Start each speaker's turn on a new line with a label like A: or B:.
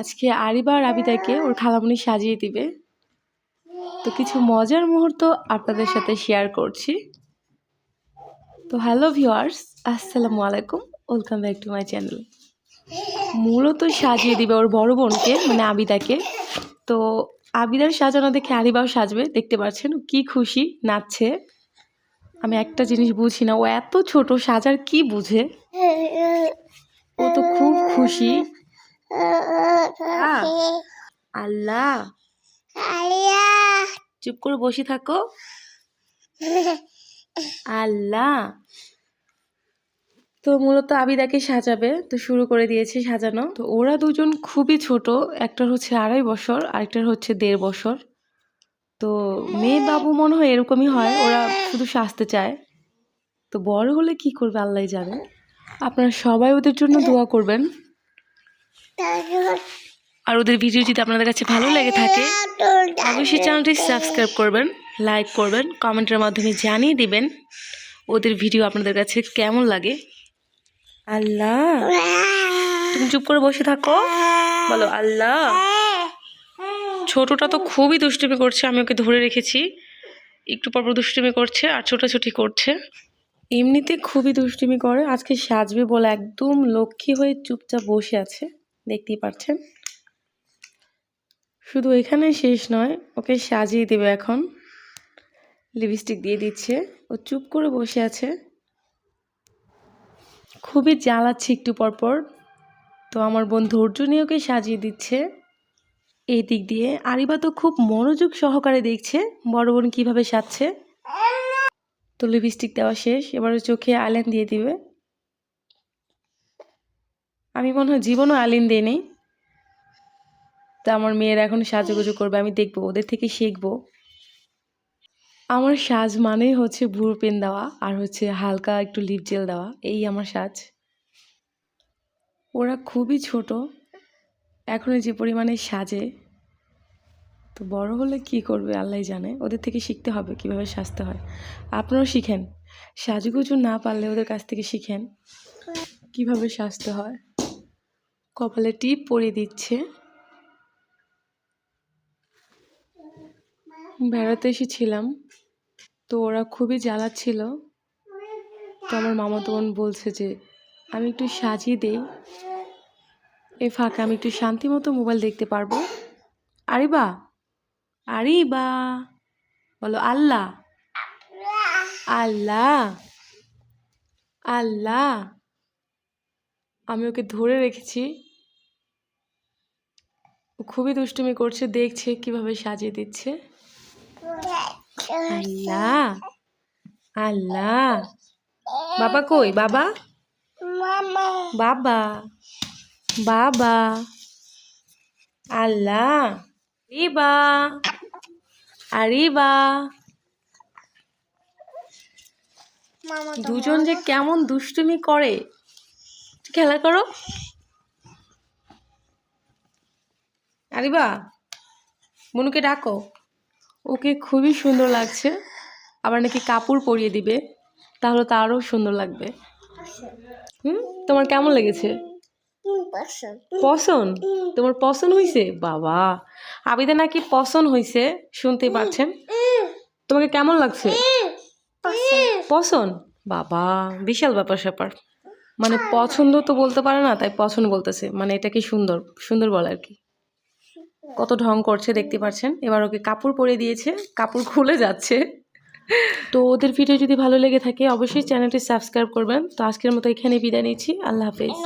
A: আজকে আরিবা আর আবিদাকে ওর খালামণি সাজিয়ে দিবে। তো কিছু মজার মুহূর্ত আপনাদের সাথে শেয়ার করছি। তো হ্যালো ভিওয়ার্স আসসালামু আলাইকুম welcome back to my channel মূলত সাজিয়ে দিবে ওর বড় বোনকে মানে আবিদাকে। তো আবিদার সাজানো দেখে আরিবাও সাজবে, দেখতে পাচ্ছেন কি খুশি, নাচছে। আমি একটা জিনিস বুঝি না, ও এত ছোট, সাজার কি বুঝে? ও তো খুব খুশি। আল্লাহ। চুপ করে বসে থাকো। আল্লাহ। তো মূলত আবিদাকে সাজাবে তো শুরু করে দিয়েছে সাজানো। তো ওরা দুজন খুবই ছোট একটার হচ্ছে আড়াই বছর আরেকটার হচ্ছে দেড় বছর। তো মেয়ে বাবু মনে হয় এরকমই হয় ওরা শুধু সাজতে চায়। তো বড় হলে কি করবে আল্লাহ জানে। আপনারা সবাই ওদের জন্য দোয়া করবেন। আর ওদের ভিডিও যদি আপনাদের কাছে ভালো লেগে থাকে, অবশ্যই চ্যানেলটি সাবস্ক্রাইব করবেন লাইক করবেন কমেন্টের মাধ্যমে জানিয়ে দিবেন ওদের ভিডিও আপনাদের কাছে কেমন লাগে। আল্লাহ। তুমি চুপ করে বসে থাকো। বলো, আল্লাহ। ছোটটা তো খুবই দুষ্টুমি করছে, আমি ওকে ধরে রেখেছি। একটু পর পর দুষ্টুমি করছে আর ছোটাছুটি করছে। এমনিতে খুবই দুষ্টুমি করে, আজকে সাজবে বলে একদম লক্ষ্মী হয়ে চুপচাপ বসে আছে। দেখতেই পাচ্ছেন। শুধু এখানে শেষ নয়, ওকে সাজিয়ে দেবে এখন। লিপস্টিক দিয়ে দিচ্ছে। ও চুপ করে বসে আছে। খুবই জ্বালাচ্ছে একটু পরপর তো আমার বোন ধৈর্য নিয়ে ওকে সাজিয়ে দিচ্ছে। এই দিক দিয়ে আরিবা তো খুব মনোযোগ সহকারে দেখছে, বড় বোন কীভাবে সাজছে। তো লিপস্টিক দেওয়া শেষ। এবারে চোখে আইল্যান্ড দিয়ে দিবে। আমি মনে হয় জীবনও আইল্যান্ড দিই নেই। তা আমার মেয়েরা এখন সাজুগুজু করবে, আমি দেখব, ওদের থেকে শিখব। আমার সাজ মানেই হচ্ছে ভুর পেন দেওয়া আর হচ্ছে হালকা একটু লিপ জেল দেওয়া, এই আমার সাজ। ওরা খুবই ছোট, এখন যে পরিমাণে সাজে। তো বড় হলে কি করবে আল্লাহ জানে, ওদের থেকে শিখতে হবে কীভাবে সাজতে হয়। আপনারাও শিখেন, সাজুগুজু না পারলে ওদের কাছ থেকে শিখেন, কীভাবে সাজতে হয়। কপালে টিপ পরিয়ে দিচ্ছে। বেড়াতে এসেছিলাম, তো ওরা খুবই জ্বালাচ্ছিল। তো আমার মামা বোন বলছে যে, আমি একটু সাজিয়ে দেই। এ ফাঁকে আমি একটু শান্তি মতো মোবাইল দেখতে পারব। আরে বা আরে বা, বলো আল্লাহ। আল্লাহ আল্লাহ, আমি ওকে ধরে রেখেছি। খুবই দুষ্টুমি করছে দেখছে কীভাবে সাজিয়ে দিচ্ছে। আল্লাহ আল্লাহ। বাবা কই? বাবা? বাবা? বাবা? আল্লাহ। রিবা? আরিবা দুজন যে কেমন দুষ্টুমি করে। খেলা করো। আরিবা, মনুকে ডাকো। ওকে খুবই সুন্দর লাগছে। আবার নাকি কাপড় পরিয়ে দিবে, তাহলে তো আরও সুন্দর লাগবে। হুম? তোমার কেমন লেগেছে? পছন্দ? তোমার পছন্দ হয়েছে বাবা, আবিদা নাকি পছন্দ হয়েছে শুনতে পাচ্ছেন। তোমাকে কেমন লাগছে? পছন্দ? বাবা, বিশাল ব্যাপার স্যাপার। মানে পছন্দ তো বলতে পারে না, তাই পছন্দ বলতেছে। মানে এটা কি সুন্দর সুন্দর বলে আর কি। কত ঢং করছে দেখতে পাচ্ছেন? এবার ওকে কাপড় পরে দিয়েছে, কাপড় খুলে যাচ্ছে। তো ওদের ভিডিও যদি ভালো লেগে থাকে, অবশ্যই চ্যানেলটি সাবস্ক্রাইব করবেন। তো আজকের মতো এখানে বিদায় নিচ্ছি। আল্লাহ হাফেজ।